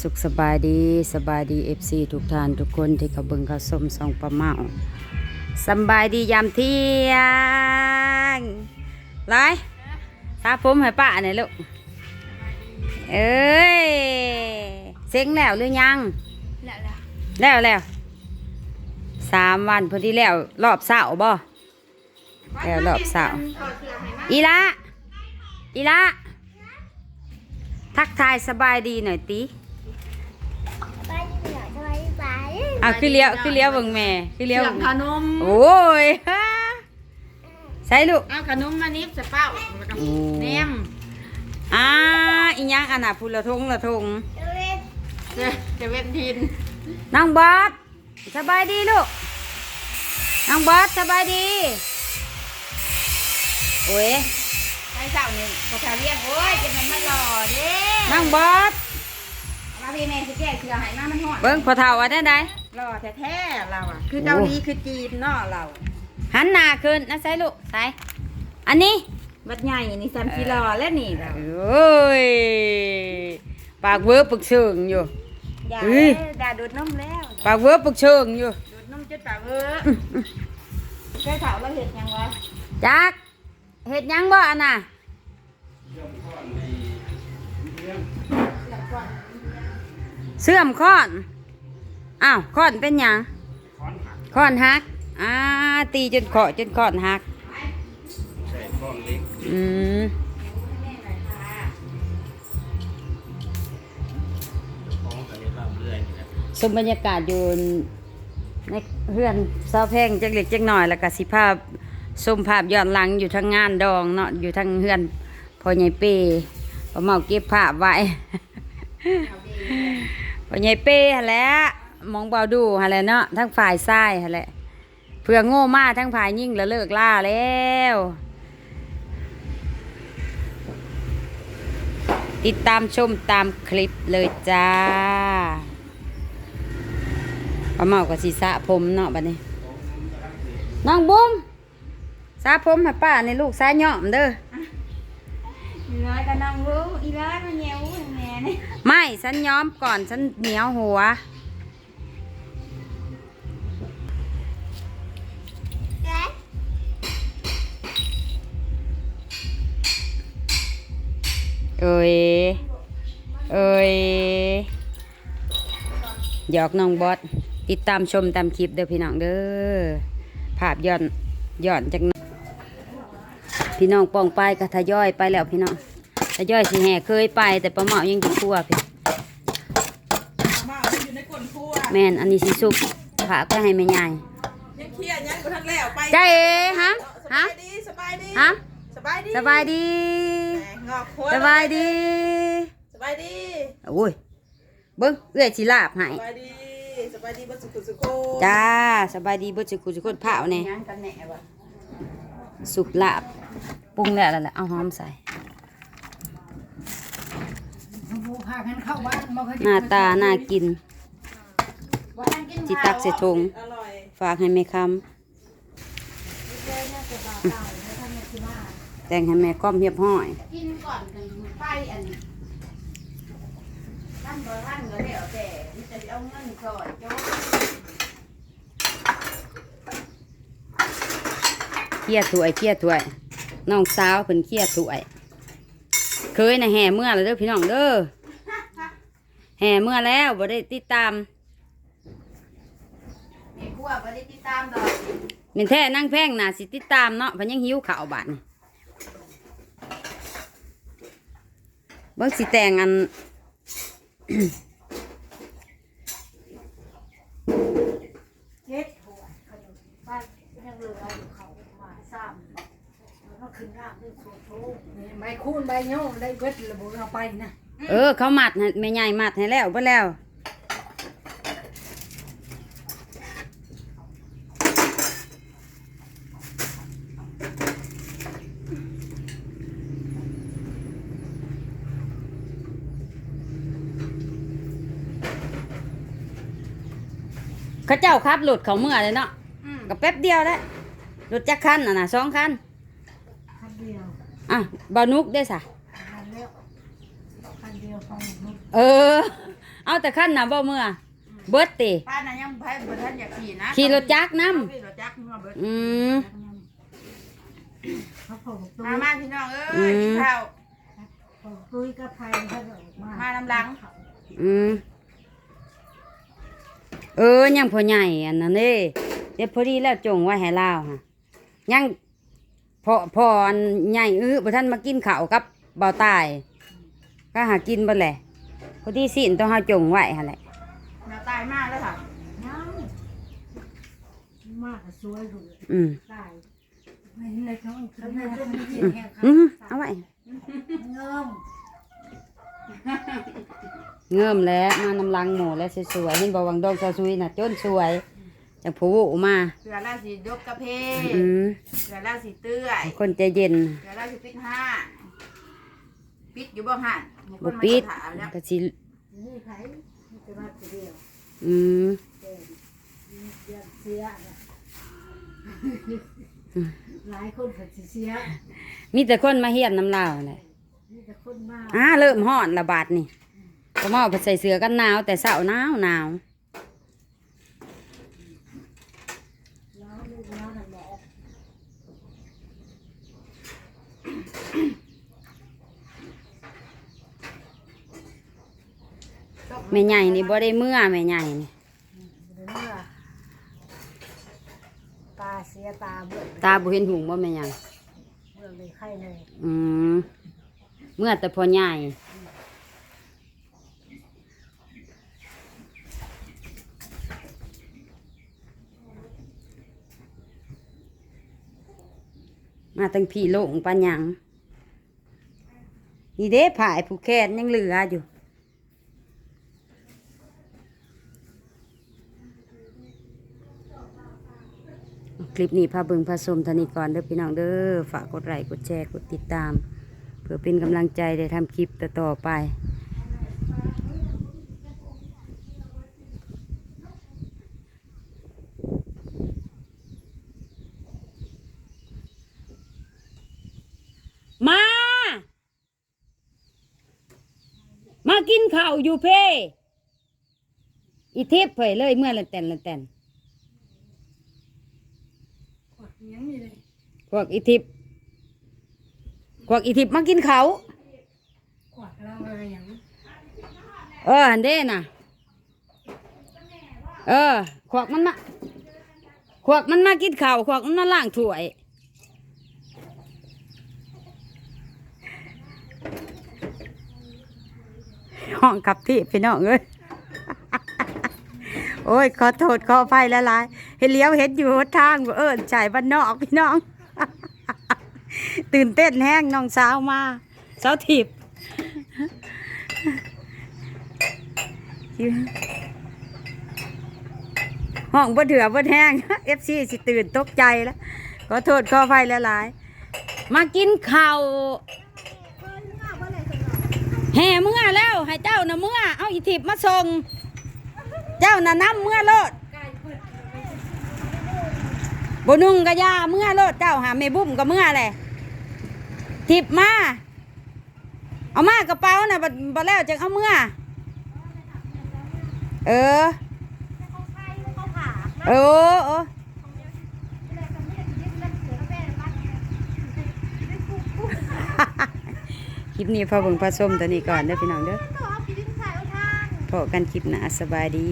สุขสบายดีสบายดีเอฟซีทุกท่านทุกคนที่เขาเบิ่งเขาสมสองประเมาสบายดียามเที่ยงไรตาผมให้ป้าหน่อยลูกเอ้ยเซ็งแล้วหรือยัง แล้วแล้วแล้วสามวันพอดีแล้วรอบเสาร์บ่แล้วรอบเสาร์อีละอีละทักทายสบายดีหน่อยติ ไปเหนือจะไปไป อะคือเลี้ยวคือเลี้ยวเบิ่งแม่คือเลี้ยวเสียงขนมโอ้ยฮะใช่ลูกเอาขนมมานิบจะเป้าโอ้แหนมอ่าอีหยังอันน่ะพูละทงละทงจะเล่นจะจะเว้นทินน้องบอสสบายดีลูกน้องบอสสบายดีโอ้ยใช้เจ้านี่พอทาเรียนโอ้ยจะมันมาหล่อเด้น้องบอส มาพี่แม่สิแก้เสือให้มามันหอดเบิ่งพอเท่าว่าได้ไดหล่อแท้ๆเราอะ คือเกาหลีคือจีนเนาะเราหันหน้าขึ้นนะใส่ลูกใส่อันนี้บัดใหญ่นี่ซันกิหล่อแล้วนี่เราโอ้ยปากเวอร์ปึกเชิงอยู่อย่าเฮ้ยด่าดูดนมแล้วปากเวอร์ปึกเชิงอยู่ดูดนมจนปากเออใช้เถาเราเห็ดยังวะจักเฮ็ดหยังบ่อันน่ะ เสื่อมค้อน อ้าวค้อนเป็นหยังค้อนหัก อ่า ตีจนเคาะจนค้อนหักอืมสมบรรยากาศอยู่ในเฮือนเสาแพงจักเล็กจักหน่อย แล้วก็สิภาพชมภาพย้อนหลังอยู่ทางงานดองเนาะอยู่ทางเฮือนพอใหญ่เป้พ่อเมาเก็บภาพไว้ พ่อใหญ่เป้หั่นแหล้วมองเบาดูหั่นแหละเนาะทั้งฝ่ายซ้ายหั่นแหละเพื่อโง่มาทั้งฝ่ายยิ่งแล้วเลิกล่าแล้วติดตามชมตามคลิปเลยจ้าป้าเมากับสีสระผมเนาะบัดนี้ น้องบุ้มสระผมให้ป้าในลูกสายย่อมเด้อ อีร้อยก็นั่งรู้อีร้อยมาแยว แม่นี่ไม่ฉันย้อมก่อนฉันเหนียวหัว เอ้ย เอ้ยหยอกน้องบอสติดตามชมตามคลิปเด้อพี่น้องเด้อภาพย้อนย้อนจากนั้นพี่น้องปองไปก็ทยอยไปแล้วพี่น้อง ทยอยสิแห่เคยไป แต่ประเมายังอยู่ครัวพี่มาอยู่ในกลนครัวแม่นอันนี้สิสุกฝากก็ให้แม่ยายยังเคลียร์ยังบ่ทันแล้วไปใจเอ๋ฮะสฮะบายดีสบายดีฮะสบายดีสบายดีแหมงอกหัวสบายดีสบายดีโอ้ยเบิ้งเอื้อยสิลาบให้สบายดีสบายดีบ่สุขสุขโคจ้าสบายดีบ่สิคุสิคนเผาแน่ยังกันแหน่วะสุกลาบปรุงแล้วแล้วแหละเอาหอมใส่ หน้าตาน่ากินจิตักใส่ถุงอร่อยฝากให้แม่คำแต่งให้แม่ก้อมเรียบห้อย กินก่อนกันไปอันท่านบ่ท่านก็แล้วแต่นี่จะเอาเงินก่อนจ้าเคี่ยถ้วยเคี่ยถ้วยน้องสาวเพิ่นเคี่ยถ้วย เคยนะแห่เมื่อแล้วเด้อพี่น้องเด้อ แห่เมื่อแล้วบ่ได้ติดตามแม่ครัวบ่ได้ติดตามดอกเม็นแท้นั่งแพงน่ะสิติดตามเนาะเพิ่นยังหิวข้าวบาดนี่เบิ่งสิแต่งอันเฮ็ดหัวขนมบ้านยังเหลืออยู่เขามาซ้ำแล้วก็ขึ้นรากด้วยโซโทใบคูนใบโย่ได้เบิดระบุเอาไปนะ เออ เขามัดให้แม่ใหญ่มัดให้แล้วเบ่แล้วเขาเจ้าขับรถเขาเมื่อเลยเนาะก็แป๊บเดียวได้รถจักรคันอะนะสองคันคันเดียวอะบานุกได้สะคันเดี ยวคันเดียวฟังเออ เอาแต่ขั้นน่ะบ่เมื่อเบิดติ ป้าน่ะยังไผบ่ทันอยากขี่นะขี่รถจักรนำ ขี่รถจักรเมื่อเบิดอืม เขาผมตุ้มายมาพี่น้องเอ้ยกินข้าวผมตุ้ยก็ไทยเขาออกมามาน้ำหลัง อืม เออ ยังพ่อใหญ่อันนั้นเด้เดี๋ยวพอดีแล้วจงไว้ให้ลาวฮะยังพอพออันใหญ่อื้อบ่ทันมากินข้าวกับเบาตาย ก็หากินบ่แหละพอดีสินต้องเฮาจงไว้หั่นแหละแมวตายมากแล้วค่ะยังมากก็สวยดูอืมตายไม่เห็นเลยเขาเขาเนี่ยเขาไม่เห็นแหงอืมเอาไว้เงิมเงื่อมแล้วมานำลังหมูแล้วสวยๆเห็นบ่วังดองซาซุยน่ะจนสวยจังผู้ออกมาเสือราสียกกระเพอืมเสือราสีเตื้อยคนใจเย็นเสือราสีปิดห้างปิดอยู่บ่ห่านมีค บ่นมาปิดถามแล้วก็สินี่ไผนี่จะมาเดียวอืมเสียเสียเนี่ยหลายคนก็สิเสียมีแต่คนมาเฮียนน้ำลาวแหละมีแต่คนมาอ่าเริ่มฮ้อนระบาดนี่ก็มาเอาไปใส่เสื้อกันหนาวแต่เช้าหนาวหนาวแล้วลูกแล้วนั่นแหละ แม่ใหญ่นี่บ่ได้เมื่อแม่ใหญ่นี่เมื่อตาเสียตาเบื่อตาบ่เห็นหุงบ่แม่ใหญ่เบื่อเลยไข้เลยอืมเมื่อแต่พอใหญ่มาตั้งพี่โลงปัญญังนี่เด้ผายผู้แคนยังเหลืออยู่ ลิปนี้พาเบิงพาชมเทานีก่อนเด้อพี่น้องเด้อฝากกดไลค์กดแชร์กดติดตาม เพื่อเป็นกำลังใจได้ทำคลิปต่อไปมา มากินข้าวอยู่เพ่อีเทปเผยเลยเมื่อละแตนละแตน ยังมีเลย พวกอีทิพย์พวกอีทิพย์มากินเขาวกวาดเราอะไรอย่างเออหันเด้น่ะ เออ ขวกมันมาขวกมันมากินข้าวขวกมันมาล้างถ้วยห้องกับที่พี่น้องเอ้ยโอ้ย ขอโทษขออภัยละลายๆเห็นเลี้ยวเห็นอยู่ทางบ่เอิญชายบ้านนอกพี่น้อง ตื่นเต้นแห้งน้องสาวมาสาวถีบห้องบ่เถื่อบ่แห้งเอฟซีสิตื่นตกใจแล้วขอโทษขออภัยละลายๆมากินข้าวแห่เมื่อแล้ว ให้เจ้าน่ะเมื่อเอาอีทิพย์มาส่ง เจ้าน่ะน้ำเมื่อโลด บนุ่งกะยาเมื่อโลดเจ้าหาไม่บุ้มก็เมื่อแหละทิพย์มา เอามากระเป๋าน่ะบัดบัดแล้วจะเอาเมื่อ เออเออเออคลิปนี้พอเบิ่งพอส้มตัวนี้ก่อนเด้อพี่น้องเด้อพอกันคลิปหน้าสบายดี